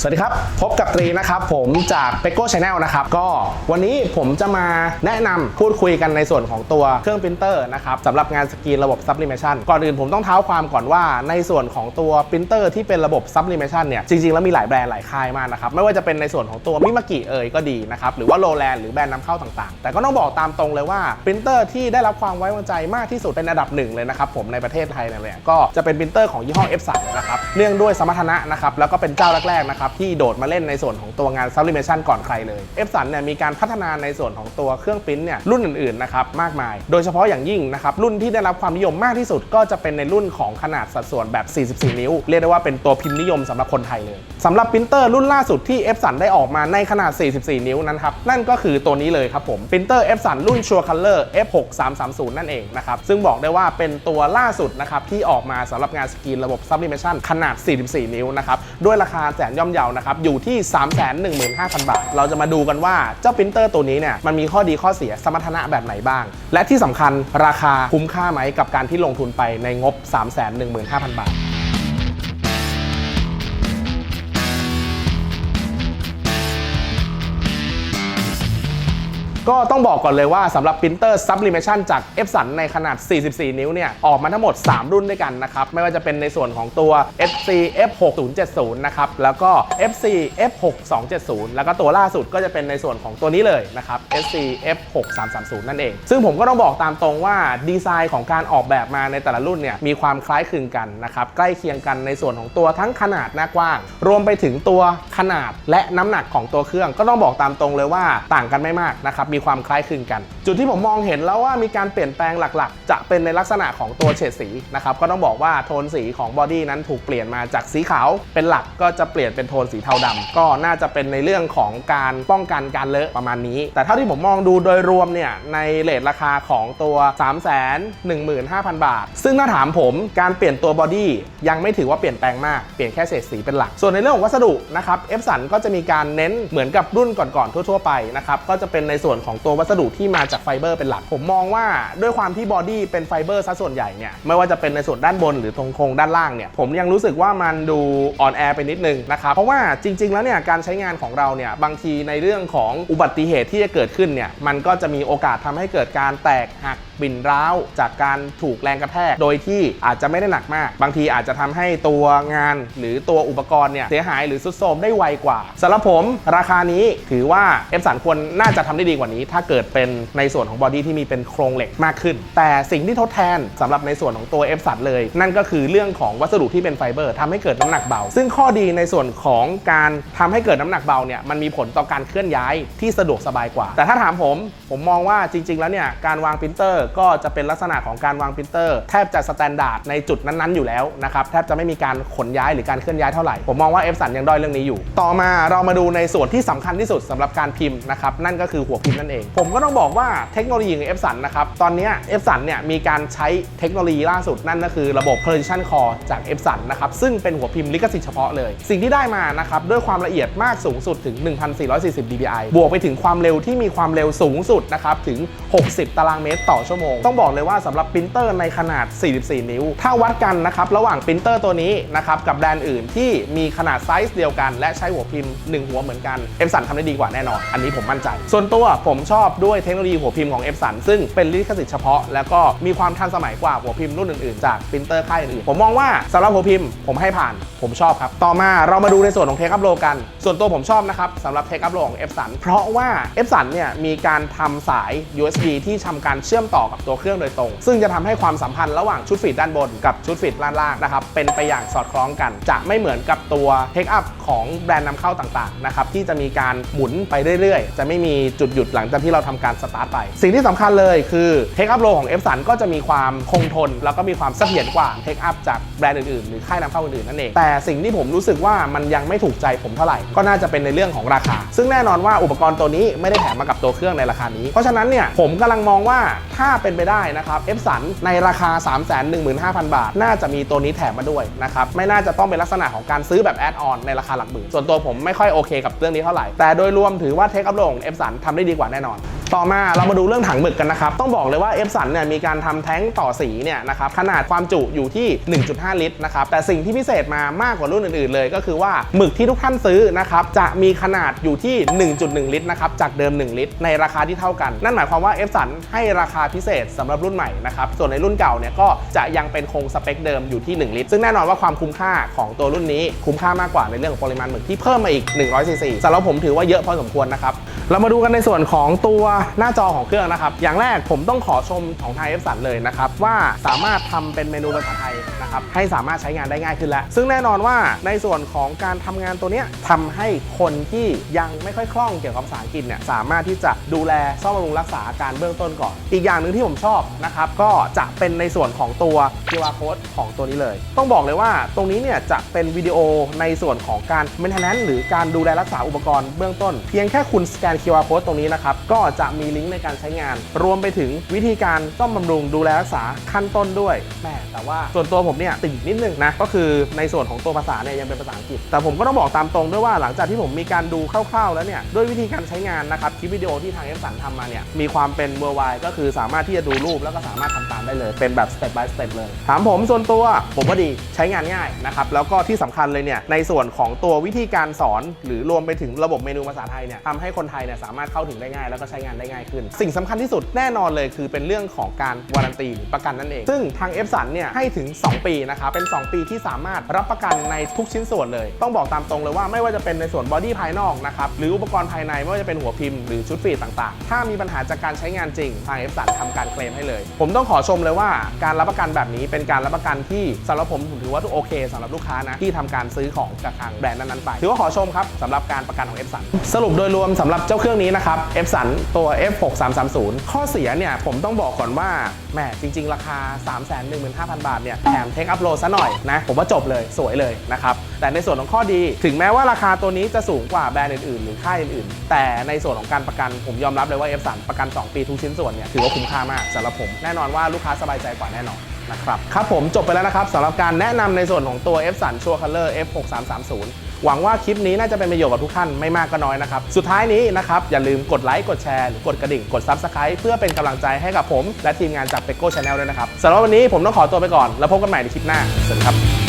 สวัสดีครับ พบกับตรีนะครับ ผมจากเ e โก้ชาแนลนะครับ ก็วันนี้ผมจะมาแนะนำพูดคุยกันในส่วนของตัวเครื่องปรินเตอร์นะครับสำหรับงานสกรีนระบบ sublimation ก่อนอื่นผมต้องเท้าความก่อนว่าในส่วนของตัวปรินเตอร์ที่เป็นระบบ sublimation เนี่ยจริงๆ แล้วมีหลายแบรนด์หลายค่ายมากนะครับ ไม่ว่าจะเป็นในส่วนของตัวมิมากิเอ่ยก็ดีนะครับ หรือว่าโ w แลนหรือแบรนด์นำเข้าต่างๆ แต่ก็ต้องบอกตามตรงเลยว่าปรินเตอร์ที่ได้รับความไว้วางใจมากที่สุดเป็นอันดับหนึ่งเลยนะครับผมในประเทศไทยเนี่ยแหละก็จะเป็นปรินเตอร์ของยี่ห้อ F3 นะครับเนื่องด้วยสมรรถนะนะครับแล้วก็เป็นเจ้าแรกๆนะครับที่โดดมาเล่นในส่วนของตัวงาน sublimation ก่อนใครเลย F3 เนี่ยมีการพัฒนาในส่วนของตัวเครื่องปริ้นเนี่ยรุ่นอื่นๆนะครับมากมาย โดยเฉพาะอย่างยิ่งนะครับรุ่นที่ได้รับความนิยมมากที่สุด ก็จะเป็นในรุ่นของขนาดสัดส่วนแบบ 44 นิ้ว เรียกได้ว่าเป็นตัวพิมพ์นิยมสำหรับคนไทยเลยสำหรับปรินเตอร์รุ่นล่าสุดที่ F3 ได้ออกมาในขนาด 44 นิ้วนั้นครับนั่นก็คือตัวนี้เลยครับผมปรินเตอร์ F3 รุ่น Sure Color F6330 นั่นเองนะครับซึ่งบอกได้ว่าเป็นตัวล่าสุดนะครับที่ออกมาสำหรับงานสกรีนระบบ sublimation ขนาด 44 นิ้วนะครับด้วยราคาแสนย่อมเยานะครับอยู่ที่ 315,000 บาท เราจะมาดูกันว่าเจ้าปรินเตอร์ตัวนี้เนี่ยมันมีข้อดีข้อเสียสมรรถนะแบบไหนบ้าง และที่สำคัญราคาคุ้มค่าไหมกับการที่ลงทุนไปในงบ 315,000 บาท ก็ต้องบอกก่อนเลยว่าสำหรับปรินเตอร์ sublimation จาก f s u n ในขนาด 44 นิ้วเนี่ยออกมาทั้งหมด 3 รุ่นด้วยกันนะครับ ไม่ว่าจะเป็นในส่วนของตัว FC F6070 นะครับ แล้วก็ FC F6270 แล้วก็ตัวล่าสุดก็จะเป็นในส่วนของตัวนี้เลยนะครับ SC F6330 นั่นเอง ซึ่งผมก็ต้องบอกตามตรงว่าดีไซน์ของการออกแบบมาในแต่ละรุ่นเนี่ยมีความคล้ายคลึงกันนะครับ ใกล้เคียงกันในส่วนของตัวทั้งขนาดหน้ากว้าง รวมไปถึงตัวขนาดและน้ำหนักของตัวเครื่องก็ต้องบอกตามตรงเลยว่าต่างกันไม่มากนะครับมีความคล้ายคลึงกัน จุดที่ผมมองเห็นแล้วว่ามีการเปลี่ยนแปลงหลักๆ จะเป็นในลักษณะของตัวเฉดสีนะครับก็ต้องบอกว่าโทนสีของบอดี้นั้นถูกเปลี่ยนมาจากสีขาวเป็นหลักก็จะเปลี่ยนเป็นโทนสีเทาดำก็น่าจะเป็นในเรื่องของการป้องกันการเลอะประมาณนี้ แต่เท่าที่ผมมองดูโดยรวมเนี่ยในเลทราคาของตัว 3 1 5 0 0 0 บาท ซึ่งถ้าถามผมการเปลี่ยนตัวบอดี้ยังไม่ถือว่าเปลี่ยนแปลงมากเปลี่ยนแค่เศษสีเป็นหลัก ส่วนในเรื่องของวัสดุนะครับเอฟสันก็จะมีการเน้นเหมือนกับรุ่นก่อนๆทั่วๆไปนะครับก็จะเป็นในส่วนของตัววัสดุที่มาจากไฟเบอร์เป็นหลัก ผมมองว่าด้วยความที่บอดี้เป็นไฟเบอร์ซะส่วนใหญ่เนี่ยไม่ว่าจะเป็นในส่วนด้านบนหรือตรงโครงด้านล่างเนี่ยผมยังรู้สึกว่ามันดูอ่อนแอไปนิดนึงนะครับเพราะว่าจริง ๆ แล้วเนี่ยการใช้งานของเราเนี่ยบางทีในเรื่องของอุบัติเหตุที่จะเกิดขึ้นเนี่ยมันก็จะมีโอกาสทำให้เกิดการแตกหักบิ่นร้าวจากการถูกแรงกระแทก โดยที่อาจจะไม่ได้หนักมาก บางทีอาจจะทำให้ตัวงานหรือตัวอุปกรณ์เนี่ยเสียหายหรือสุดโทรมได้ไวกว่าสำหรับผมราคานี้ถือว่าเอฟสันควรน่าจะทำได้ดีกว่านี้ถ้าเกิดเป็นในส่วนของบอดี้ที่มีเป็นโครงเหล็กมากขึ้น แต่สิ่งที่ทดแทนสำหรับในส่วนของตัวเอฟสันเลย นั่นก็คือเรื่องของวัสดุที่เป็นไฟเบอร์ทำให้เกิดน้ำหนักเบา ซึ่งข้อดีในส่วนของการทำให้เกิดน้ำหนักเบาเนี่ยมันมีผลต่อการเคลื่อนย้ายที่สะดวกสบายกว่า แต่ถ้าถามผมผมมองว่าจริง ๆ แล้วเนี่ยการวางปรินเตอร์ก็จะเป็นลักษณะของการวางปรินเตอร์ แทบจะสแตนดาร์ดในจุดนั้นๆอยู่แล้วนะครับแทบจะไม่มีการขนย้ายหรือการเคลื่อนย้ายเท่าไหร่ผมมองว่าเอฟสันยังด้อยเรื่องนี้อยู่ ต่อมาเรามาดูในส่วนที่สำคัญที่สุดสำหรับการพิมพ์นะครับนั่นก็คือหัวพิมพ์นั่นเอง ผมก็ต้องบอกว่าเทคโนโลยีของเอฟสันนะครับ ตอนนี้เอฟสันเนี่ยมีการใช้เทคโนโลยีล่าสุดนั่นก็คือระบบ precision core จากเอฟสันนะครับ ซึ่งเป็นหัวพิมพ์ลิขสิทธิ์เฉพาะเลย สิ่งที่ได้มานะครับ ด้วยความละเอียดมากสูงสุดถึง 1440 dpi บวกไปถึงความเร็วที่มีความเร็วสูงสุดนะครับถึง 60 ตารางเมตรต่อชั่วโมง ต้องบอกเลยว่าสำหรับปรินเตอร์ในขนาด 44 นิ้ว ถ้าวัดกันนะครับระหว่างปรินเตอร์ตัวนี้นะครับกับแบรนด์อื่นที่มีขนาดไซส์เดียวกัน และใช้หัวพิมพ์ 1 หัวเหมือนกันเอฟสันทำได้ดีกว่าแน่นอน อันนี้ผมมั่นใจ ส่วนตัวผผมชอบด้วยเทคโนโลยีหัวพิมพ์ของเอฟสันซึ่งเป็นลิขสิทธิ์เฉพาะ แล้วก็มีความทันสมัยกว่าหัวพิมพ์รุ่นอื่นๆ จากปรินเตอร์ค่ายอื่นๆ ผมมองว่าสำหรับหัวพิมพ์ผมให้ผ่าน ผมชอบครับ ต่อมาเรามาดูในส่วนของเทคอัพโลกัน ส่วนตัวผมชอบนะครับสำหรับเทคอัพโลของ f อ u n เพราะว่า f อ u n เนี่ยมีการทำสาย USB ที่ทำการเชื่อมต่อกับตัวเครื่องโดยตรง ซึ่งจะทำให้ความสัมพันธ์ระหว่างชุดฟีดด้านบนกับชุดฟีดด้านล่างนะครับเป็นไปอย่างสอดคล้องกัน จะไม่เหมือนกับตัวเทคอัพของแบรนด์นำเข้าต่างๆนะครับที่จะมีการหมุนไปเรื่อยๆ จะไม่มีจุดหยุดหลังจากที่เราทำการสตาร์ทไป สิ่งที่สำคัญเลยคือเทคอัพโลของ f อ n ก็จะมีความคงทน แล้วก็มีความเสถียรกว่าเทคอัพจากแบรนด์อื่นๆ หรือค่ายนำเข้าอื่นๆนั่นเอง แต่สิ่งที่ผมรู้สึกว่ามันยังไม่ถูกใจผมเท่าไหร่ ก็น่าจะเป็นในเรื่องของราคา ซึ่งแน่นอนว่าอุปกรณ์ตัวนี้ไม่ได้แถมมากับตัวเครื่องในราคานี้ เพราะฉะนั้นเนี่ยผมกำลังมองว่าถ้าเป็นไปได้นะครับเอฟสันในราคา 3 1 5 0 0 0 บาท น่าจะมีตัวนี้แถมมาด้วยนะครับไม่น่าจะต้องเป็นลักษณะของการซื้อแบบแอดออนในราคาหลักหมื่นส่วนตัวผมไม่ค่อยโอเคกับเรื่องนี้เท่าไหร่แต่โดยรวมถือว่าเทคอัพโลของเอฟสันทำได้ดีกว่าแน่นอน ต่อมาเรามาดูเรื่องถังหมึกกันนะครับ ต้องบอกเลยว่าเอฟสันเนี่ยมีการทำแท้งต่อสีเนี่ยนะครับขนาดความจุอยู่ที่ 1.5 ลิตรนะครับแต่สิ่งที่พิเศษมามากกว่ารุ่นอื่นๆเลย ก็คือว่าหมึกที่ทุกท่านซื้อนะครับจะมีขนาดอยู่ที่ 1.1 ลิตรนะครับจากเดิม 1 ลิตร ในราคาที่เท่ากัน นั่นหมายความว่าเอฟสันให้ราคาพิเศษสำหรับรุ่นใหม่นะครับส่วนในรุ่นเก่าเนี่ยก็จะยังเป็นคงสเปคเดิมอยู่ที่ 1 ลิตร ซึ่งแน่นอนว่าความคุ้มค่าของตัวรุ่นนี้คุ้มค่ามากกว่าในเรื่องของปริมาณหมึกที่เพิ่มมาอีก100ซีซีสำหรับผมถือว่าเยอะพอสมควรนะครับเรามาดูกันในส่วนของตัวหน้าจอของเครื่องนะครับ อย่างแรกผมต้องขอชมของไทยเอฟสันเลยนะครับ ว่าสามารถทำเป็นเมนูภาษาไทยนะครับให้สามารถใช้งานได้ง่ายขึ้นแล้ว ซึ่งแน่นอนว่าในส่วนของการทำงานตัวเนี้ยทำให้คนที่ยังไม่ค่อยคล่องเกี่ยวกับภาษาอังกฤษเนี่ยสามารถที่จะดูแลซ่อมบำรุงรักษาอาการเบื้องต้นก่อน อีกอย่างหนึ่งที่ผมชอบนะครับก็จะเป็นในส่วนของตัว QR code ของตัวนี้เลย ต้องบอกเลยว่าตรงนี้เนี่ยจะเป็นวิดีโอในส่วนของการ maintenance หรือการดูแลรักษาอุปกรณ์เบื้องต้น เพียงแค่คุณสแกน QR code ตรงนี้นะครับก็จะมีลิงก์ในการใช้งาน รวมไปถึงวิธีการซ่อมบำรุงดูแลรักษาขั้นต้นด้วยแม่แต่ว่าส่วนตัวผมเนี่ยติดนิดนึงนะก็คือในส่วนของตัวภาษาเนี่ยยังเป็นภาษาอังกฤษ แต่ผมก็ต้องบอกตามตรงด้วยว่าหลังจากที่ผมมีการดูคร่าวๆ แล้วเนี่ยด้วยวิธีการใช้งานนะครับคลิปวิดีโอที่ทางเอฟสันทำมาเนี่ยมีความเป็นเวอร์ไวก็คือสามารถที่จะดูรูปแล้วก็สามารถทำตามได้เลย เป็นแบบ step by step เลย ถามผมส่วนตัวผมว่าดีใช้งานง่ายนะครับแล้วก็ที่สำคัญเลยเนี่ยในส่วนของตัววิธีการสอน หรือรวมไปถึงระบบเมนูภาษาไทยเนี่ยทำให้คนไทยเนี่ยสามารถเข้าถึงได้ง่ายแล้วก็ใช้งานได้ง่ายขึ้น สิ่งสำคัญที่สุดแน่นอนเลยคือเป็นเรื่องของการวารันตีหรือประกันนั่นเอง ซึ่งทาง f อ n เนี่ยให้ถึง 2 ปีนะครับเป็น 2 ปีที่สามารถรับประกันในทุกชิ้นส่วนเลย ต้องบอกตามตรงเลยว่าไม่ว่าจะเป็นในส่วนบอดี้ภายนอกนะครับหรืออุปกรณ์ภายในไม่ว่าจะเป็นหัวพิมพ์หรือชุดฟีดต่างๆ ถ้ามีปัญหาจากการใช้งานจริง ทาง f อ n ทำการเคลมให้เลย ผมต้องขอชมเลยว่าการรับประกันแบบนี้เป็นการรับประกันที่สำหรับผมถือว่าโอเคสำหรับลูกค้านะที่ทำการซื้อของจากทางแบรนด์นั้นๆไปถือว่าขอชมครับสำหรับการประกันของ f อ n สรุปโดยรวมสำหรับเจ้าเครื่องนี้นะครับ f อ n ตัว F6330 ข้อเสียเนี่ยผมต้องบอกก่อนว่าแหมจริง ๆ ราคา 315,000 บาทเนี่ยแถมเทคอัพโหลดซะหน่อยนะผมว่าจบเลยสวยเลยนะครับ แต่ในส่วนของข้อดีถึงแม้ว่าราคาตัวนี้จะสูงกว่าแบรนด์อื่นๆ หรือค่ายอื่นๆ แต่ในส่วนของการประกันผมยอมรับเลยว่า F3 ประกัน 2 ปีทุกชิ้นส่วนเนี่ยถือว่าคุ้มค่ามากสำหรับผมแน่นอนว่าลูกค้าสบายใจกว่าแน่นอนนะครับครับผมจบไปแล้วนะครับสำหรับการแนะนำในส่วนของตัว F 3 Sure Color F6330 หวังว่าคลิปนี้น่าจะเป็นประโยชน์กับทุกท่านไม่มากก็น้อยนะครับ สุดท้ายนี้นะครับอย่าลืมกดไลค์กดแชร์หรือกดกระดิ่งกด Subscribe เพื่อเป็นกำลังใจให้กับผม และทีมงานจากเปโก้ชาแนลด้วยนะครับสำหรับวันนี้ผมต้องขอตัวไปก่อน แล้วพบกันใหม่ในคลิปหน้าสวัสดีครับ